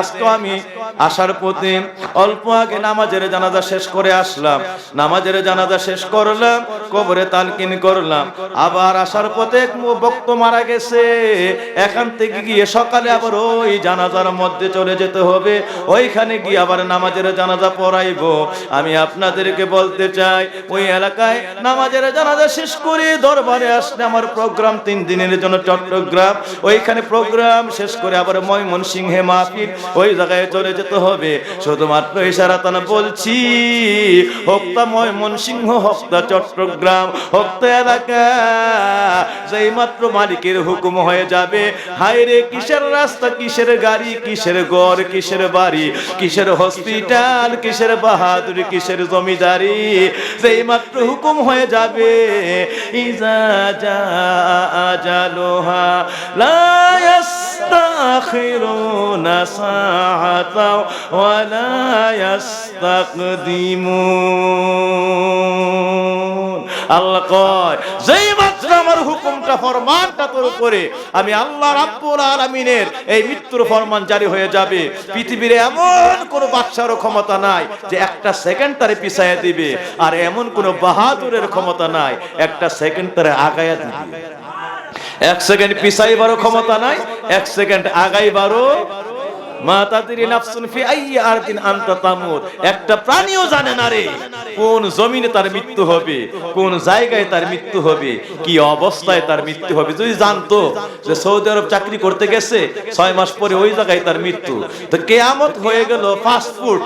আজকে আমি আসার পথে অল্প আগে নামাজের জানাজা শেষ করে আসলাম। নামাজের জানাজা শেষ করলাম, কবরে তালকিন করলাম। আবার আসার পথে বক্ত মারা গেছে। এখান থেকে গিয়ে সকালে আবার ওই জানাজার মধ্যে চলে যেতে হবে। ওইখানে গিয়ে আবার নামাজের জানাজা পড়াইবো। আমি আপনাদেরকে বলতে চাই, ওই এলাকায় নামাজের জানাজা শেষ করে দরবারে আসলে আমার প্রোগ্রাম তিন দিনের জন্য চট্টগ্রাম। ওইখানে প্রোগ্রাম শেষ করে আবার ময়মনসিংহে মাহফিল ওই জায়গায় চলে যেতে হবে। শুধুমাত্র ইশারাতান বলছি হক্তা ময়মনসিংহ হক্তা চট্টগ্রাম হক্তা এলাকা, যেই মাত্র মালিকের হুকুম হয়ে যাবে। হায়রে কিসের রাস্তা, কিসের গাড়ি, কিসের ঘর, কিসের বাড়ি, কিসের হসপিটাল, কিসের বাহাদুরি, কিসের জমিদারি, যেই মাত্র হুকুম হয়ে যাবে। ইজা জা আজালুহা লা ইয়াস্তাখিরুনা ওয়া লা ইয়াস্তাকদিমুন আল্লাহ কয়, যেই মাত্র আমার হুকুমটা, ফরমানটা তোর উপরে, আমি আল্লাহ রাব্বুল আলামিনের এই মৃত্যুর ফরমান জারি হয়ে যাবে। পৃথিবীর এমন কোন বাদশারও ক্ষমতা নাই যে একটা সেকেন্ড তারে পিছাইয়া দিবে, আর এমন কোন বাহাদুরের ক্ষমতা নাই, একটা সেকেন্ড তারে আগায়া দিবে। এক সেকেন্ড পিছাইবারও ক্ষমতা নাই, এক সেকেন্ড আগাইবারও জানে না রে কোন জমিনে তার মৃত্যু হবে, কোন জায়গায় তার মৃত্যু হবে, কি অবস্থায় তার মৃত্যু হবে। যদি জানতো সৌদি আরব চাকরি করতে গেছে, ছয় মাস পরে ওই জায়গায় তার মৃত্যু। তো কেয়ামত হয়ে গেল ফাস্ট ফুড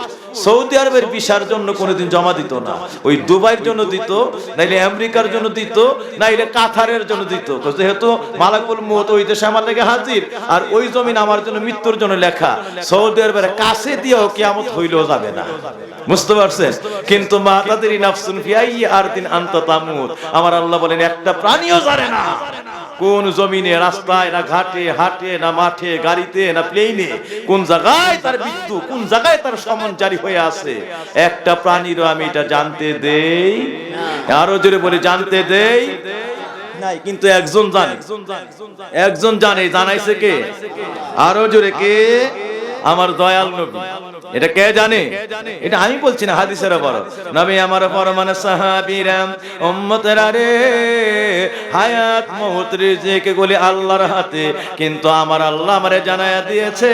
সৌদি আরবের ভিসার জন্য কোনোদিন জমা দিত না। ওই দুবাইয়ের জন্য দিত, নাইলে আমেরিকার জন্য দিত, নাইলে কাতারের জন্য দিত। যেহেতু মালাকুল মত ওই দেশে আমার লেগে হাজির, আর ওই জমিন আমার জন্য মৃত্যুর জন্য লেখা, সৌদি আরবের কাছে দিয়েও কিয়ামত হইলেও যাবে না। বুঝতে পারছেন? কিন্তু মা তাদের নাফসুন ফিয়াই আর দিন আন্ত আমার আল্লাহ বলেন, একটা প্রাণীও জানে না। কোন জমিনে রাস্তায় না ঘাটে, হাটে না মাঠে, গাড়িতে না প্লেনে কোন জায়গায় তার মৃত্যু, কোন জায়গায় তার সমন জারি হয়ে আছে? একটা প্রাণীরও আমি এটা জানতে দেই, আরও জোরে বলে জানতে দেই কিন্তু একজন জানে। একজন জানে, জানাইছে কে? আরও জোরে কে? আমার দয়াল নবী। এটা কে জানে? এটা আমি বলছি না, হাদিসের বড় নবী আমার পরমান সাহাবীরাম উম্মতেরা রে, হায়াত মউত রিজিক গুলি আল্লাহর হাতে। কিন্তু আমার আল্লাহ আমারে জানায়া দিয়েছে,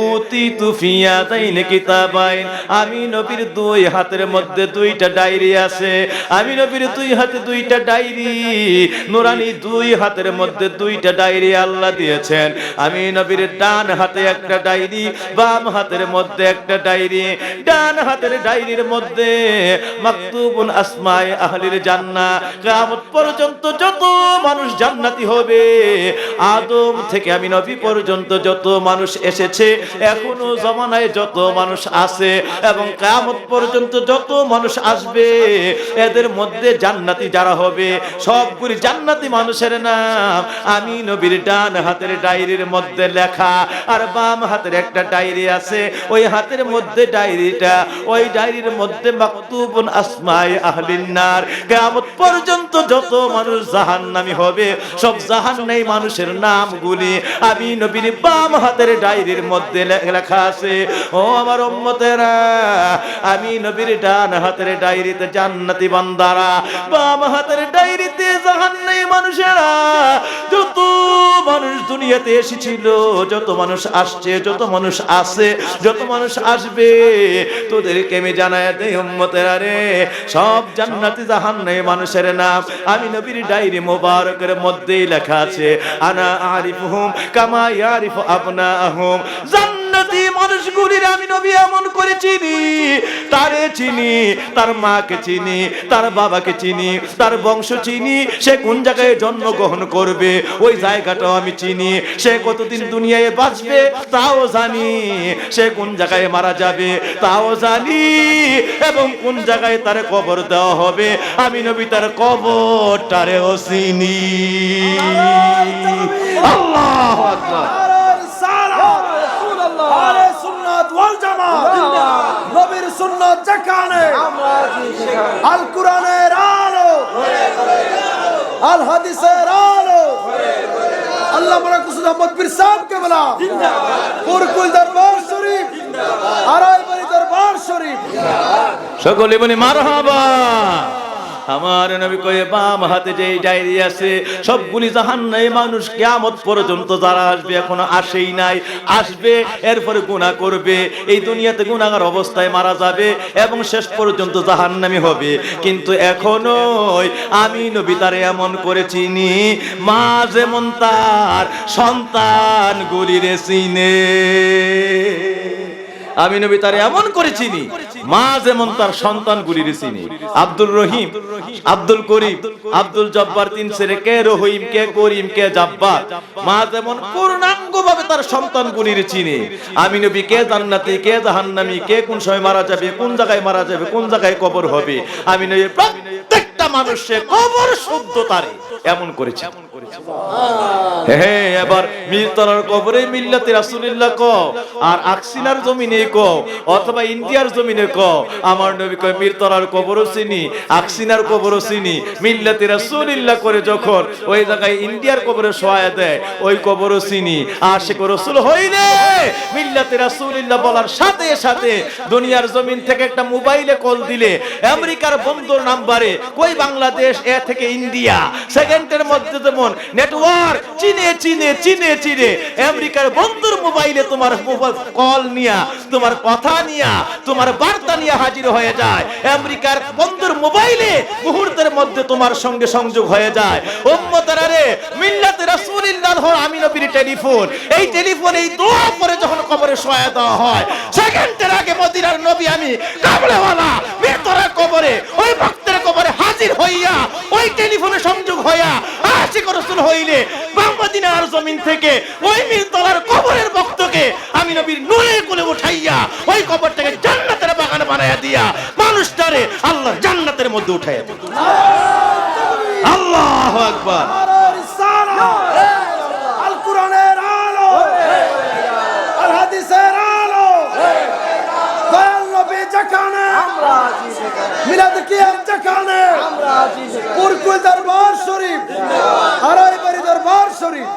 উতি তুফিয়া তাইন কিতাবাইন। আমি নবীর দুই হাতের মধ্যে দুইটা ডায়েরি আছে। আমি নবীর দুই হাতে দুইটা ডায়েরি, নুরানি দুই হাতের মধ্যে দুইটা ডায়েরি আল্লাহ দিয়েছেন। আমি নবীর ডান হাতে একটা ডায়েরি, বাম হাতের মধ্যে একটা ডায়েরি, ডান হাতের ডায়েরির মধ্যে মাকতুবুন আসমায়ে আহলির জান্নাহ। কিয়ামত পর্যন্ত যত মানুষ জান্নাতি হবে, আদম থেকে আমি নবী পর্যন্ত যত মানুষ এসেছে, এখনও জমানায় যত মানুষ আছে এবং কিয়ামত পর্যন্ত যত মানুষ আসবে, এদের মধ্যে জান্নাতি যারা হবে, সবগুলি জান্নাতি মানুষের নাম আমি নবীর ডান হাতের ডায়েরির মধ্যে লেখা। আর বাম হাতের একটা ডায়েরি আছে ওই হাতের মধ্যে ডায়েরিটা, ওই ডায়েরির মধ্যে মাকতুবুন আসমায়ে আহলিন নার। কিয়ামত পর্যন্ত যত মানুষ জাহান্নামী হবে, সব জাহান্নামী মানুষের নামগুলি আমি নবীর বাম হাতের ডায়েরির মধ্যে লেখা আছে। ও আমার উম্মতেরা, আমি নবীর ডান হাতের ডায়েরিতে জান্নাতি বান্দারা, বাম হাতের ডায়েরিতে জাহান্নামী মানুষেরা, যত মানুষ দুনিয়াতে এসেছিল, যত মানুষ আসছে, যত মানুষ আছে যত মানুষ আসবে, তোদেরকে আমি জানায় দেই, উম্মতেরা রে। সব জান্নাতি জাহান্নামী মানুষের নাম আমি নবীর ডায়েরি মোবারকের মধ্যেই লেখা আছে। আনা আরিফুহুম কামা ইয়ারিফু আবনাহুম। জান্নাতি মানুষগুলির আমি নবী এমন করে চিনি। তারে চিনি, তার মাকে চিনি, তার বাবাকে চিনি, তার বংশ চিনি, সে কোন জায়গায় জন্মগ্রহণ করবে, ওই জায়গাটাও আমি চিনি। সে কতদিন দুনিয়ায় বাঁচবে, তাও জানি। সে কোন জায়গায় মারা যাবে, তাও জানি। এবং কোন জায়গায় তার কবর দেওয়া হবে, আমি নবী তার কবরটারেও চিনি। আল্লাহ আরে ওয়াল জামাত। নবীর সুন্নাত যেখানে? আল কোরআনের আলো। আল হাদিসের আলো। আল্লাহ মারা কুসুদ আহমদ পীর সাহেব কেবলা। পুরকুল দরবার শরীফ। আড়াইবাড়ি দরবার শরীফ। সকলে বলি মারহাবা। আমার নবী কয়ে, বাম হাতে যেই ডায়েরি আছে, সবগুলি জাহান্নামে মানুষ কিয়ামত পর্যন্ত যারা আসবে এখনও আসেই নাই। আসবে, এরপরে গুনাহ করবে, এই দুনিয়াতে গুনাহগার অবস্থায় মারা যাবে এবং শেষ পর্যন্ত জাহান্নামী হবে। কিন্তু এখনও আমি নবী তারে এমন করে চিনি, মা যেমন তার সন্তান গুলিরে চিনে আমি নবী তার এমন করেছিনি মা যেমন তার সন্তান গুলির চিনি। আব্দুল রহিম, আব্দুল করিম, আব্দুল জব্বার তিন ছেলে, কে রহিম, কে করিম, কে জব্বার। মা যেমন পূর্ণাঙ্গ ভাবে তার সন্তান গুলির চিনি। আমি নবী কে জান্নাতি, কে জাহান্নামী, কে কোন সময় মারা যাবে, কোন জায়গায় মারা যাবে, কোন জায়গায় কবর হবে। আমি নবী প্রত্যেকটা মানুষের কবর শুদ্ধ তারে, এমন করেছে। ইন্ডিয়ার কবরে সহায় দেয়, ওই কবরও চিনি। হইলে বলার সাথে সাথে দুনিয়ার জমিন থেকে একটা মোবাইলে কল দিলে, আমেরিকার বন্ধুর নাম্বারে কই বাংলাদেশ, এ থেকে ইন্ডিয়া? সেকেন্ডের মধ্যে যেমন নেটওয়ার্ক চিনে চিনে চিনে চিনে। আমেরিকার বন্ধুর মোবাইলে তোমার মোবাইল কল নিয়া, তোমার কথা নিয়া, তোমার বার্তা নিয়ে হাজির হয়ে যায়। আমেরিকার বন্ধুর মোবাইলে মুহূর্তের মধ্যে তোমার সঙ্গে সংযোগ হয়ে যায়। উম্মতেরা রে মিল্লাতে রাসূলুল্লাহ আমি নবীর টেলিফোন। এই টেলিফোন, এই দোয়া করে যখন কবরে শোয়া দেওয়া হয়, সেকেন্ডের আগে মদিনার নবী আমি কাবলেওয়ালা মৃত্যুর কবরে, ওই কবরে হাজির হইয়া, ওই টেলিফোনে সংযোগ হইয়া আশিক রসুল হইলে বাংলাদিনার জমিন থেকে ওই মিরতলার কবরের ভক্তকে আমি নবীর নূরে কোলে উঠাইয়া ওই কবরটাকে জান্নাতের বাগান বানাইয়া দিয়া মানুষটারে আল্লাহ জান্নাতের মধ্যে উঠাইয়া দিল আল্লাহ আকবার আর রিসালা আল কোরআনের আলো আল হাদিসের আলো দয়াল নবী যেখানে মিলাদ কিয়াম যেখানে পুরকুল দরবার শরীফ আড়াইবাড়ি দরবার শরীফ।